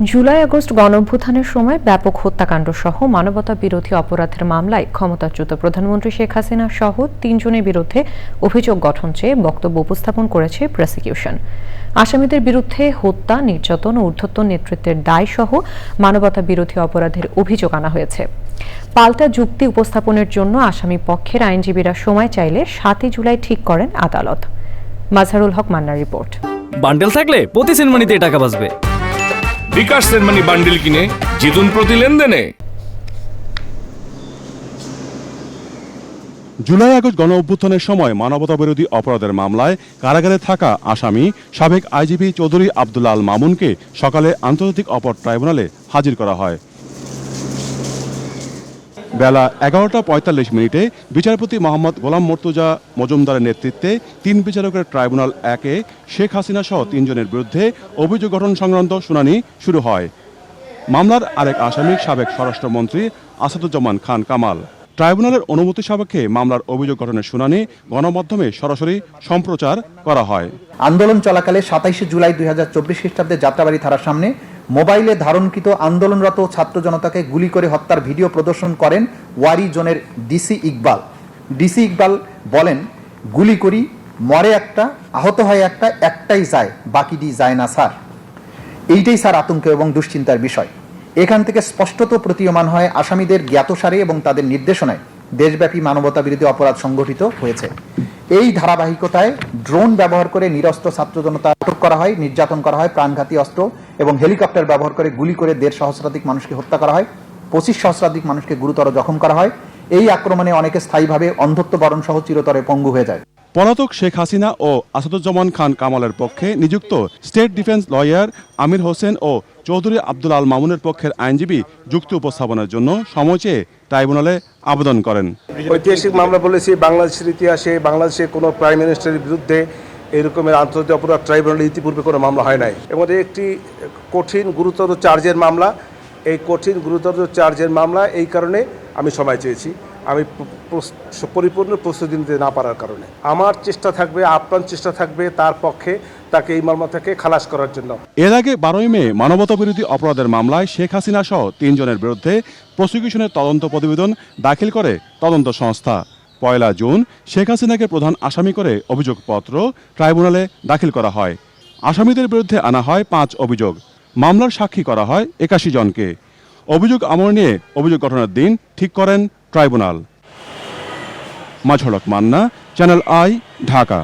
July, August গণঅভ্যুত্থানের সময় ব্যাপক হত্যাকাণ্ড সহ মানবতা বিরোধী অপরাধের মামলায় ক্ষমতাচ্যুত প্রধানমন্ত্রী শেখ হাসিনা সহ তিনজনের বিরুদ্ধে অভিযোগ গঠন চেয়ে বক্তব্য উপস্থাপন করেছে প্রসিকিউশন। আসামিদের বিরুদ্ধে হত্যা, নির্যাতন ও ঊর্ধ্বতন নেতৃত্বের দায় সহ মানবতা বিরোধী অপরাধের অভিযোগ আনা হয়েছে। পাল্টা যুক্তি উপস্থাপনের জন্য আসামি পক্ষের আইনজীবীরা সময় চাইলে সাতই জুলাই ঠিক করেন আদালত। মাজহারুল হক মান্নার রিপোর্ট। বান্ডেল থাকলে প্রতি সেনমানিতে টাকা বাঁচবে। বিকাশ সেনমানি বান্ডিল কিনে জিতুন প্রতি লেনদেনে। জুলাই আগস্ট গণ অভ্যুত্থানের সময় মানবতা বিরোধী অপরাধের মামলায় কারাগারে থাকা আসামি সাবেক আইজিপি চৌধুরী আবদুল্লাহ আল মামুনকে সকালে আন্তর্জাতিক অপর ট্রাইব্যুনালে হাজির করা হয়। বেলা এগারোটা পঁয়তাল্লিশ মিনিটে বিচারপতি মোহাম্মদ গোলাম মর্তুজা মজুমদারের নেতৃত্বে তিন বিচারকের ট্রাইব্যুনাল একে শেখ হাসিনা সহ তিনজনের বিরুদ্ধে অভিযোগ গঠন সংক্রান্ত শুনানি শুরু হয়। মামলার আরেক আসামি সাবেক স্বরাষ্ট্রমন্ত্রী আসাদুজ্জামান খান কামাল। ট্রাইব্যুনালের অনুমতি সাপেক্ষে মামলার অভিযোগ গঠনের শুনানি গণমাধ্যমে সরাসরি সম্প্রচার করা হয়। আন্দোলন চলাকালে সাতাইশে জুলাই দুই হাজার চব্বিশ খ্রিস্টাব্দে যাত্রাবাড়ি থানার সামনে মোবাইলে ধারণকৃত আন্দোলনরত ছাত্র জনতাকে গুলি করে হত্যার ভিডিও প্রদর্শন করেন ওয়ারি জোনের ডিসি ইকবাল। ডিসি ইকবাল বলেন, গুলি করি, মরে একটা, আহত হয় একটা, একটাই যায়, বাকিটি যায় না, স্যার। এইটাই স্যার আতঙ্ক এবং দুশ্চিন্তার বিষয়। এখান থেকে স্পষ্টত প্রতীয়মান হয় আসামিদের জ্ঞাতসারে এবং তাদের নির্দেশনায় দেশব্যাপী মানবতা বিরোধী অপরাধ সংগঠিত হয়েছে। এই ধারাবাহিকতায় ড্রোন ব্যবহার করে নিরস্ত্র ছাত্র জনতা আটক করা হয়, নির্যাতন করা হয়, প্রাণঘাতী অস্ত্র এবং হেলিকপ্টার ব্যবহার করে গুলি করে দেড় সহস্রাধিক মানুষকে হত্যা করা হয়, পঁচিশ সহস্রাধিক মানুষকে গুরুতর জখম করা হয়। এই আক্রমণে অনেকে স্থায়ীভাবে অন্ধত্ব বরণ সহ চিরতরে পঙ্গু হয়ে যায়। পলাতক শেখ হাসিনা ও আসাদুজ্জামান খান কামালের পক্ষে নিযুক্ত state defence lawyer Amir Hossain ও চৌধুরী আব্দুল আল মামুনের পক্ষের আইনজীবী যুক্তি উপস্থাপনের জন্য সময় চেয়ে ট্রাইব্যুনালে আবেদন করেন। ঐতিহাসিক মামলা বলেছি, বাংলাদেশের ইতিহাসে, বাংলাদেশে কোনো প্রাইম মিনিস্টারের বিরুদ্ধে এরকমের আন্তর্জাতিক অপরাধ ট্রাইব্যুনালে ইতিপূর্বে কোনো মামলা হয় নাই। এবং একটি কঠিন, গুরুতর চার্জের মামলা। এই কঠিন, গুরুতর চার্জের মামলা, এই কারণে আমি সময় চেয়েছি। আমি পরিপূর্ণ প্রস্তুতি নিতে না পারার কারণে। আমার চেষ্টা থাকবে, আপ্রাণ চেষ্টা থাকবে তার পক্ষে তাকে এই মামলা থেকে খালাস করার জন্য। এর আগে বারোই মে মানবতা বিরোধী অপরাধের মামলায় শেখ হাসিনা সহ তিনজনের বিরুদ্ধে প্রসিকিউশনের তদন্ত প্রতিবেদন দাখিল করে তদন্ত সংস্থা। পয়লা জুন শেখ হাসিনাকে প্রধান আসামি করে অভিযোগপত্র ট্রাইব্যুনালে দাখিল করা হয়। আসামিদের বিরুদ্ধে আনা হয় পাঁচ অভিযোগ। মামলার সাক্ষী করা হয় একাশি জনকে। অভিযোগ আমল নিয়ে অভিযোগ গঠনের দিন ঠিক করেন ট্রাইব্যুনাল। মাঝড়ক মান্না চ্যানেল আই ঢাকা।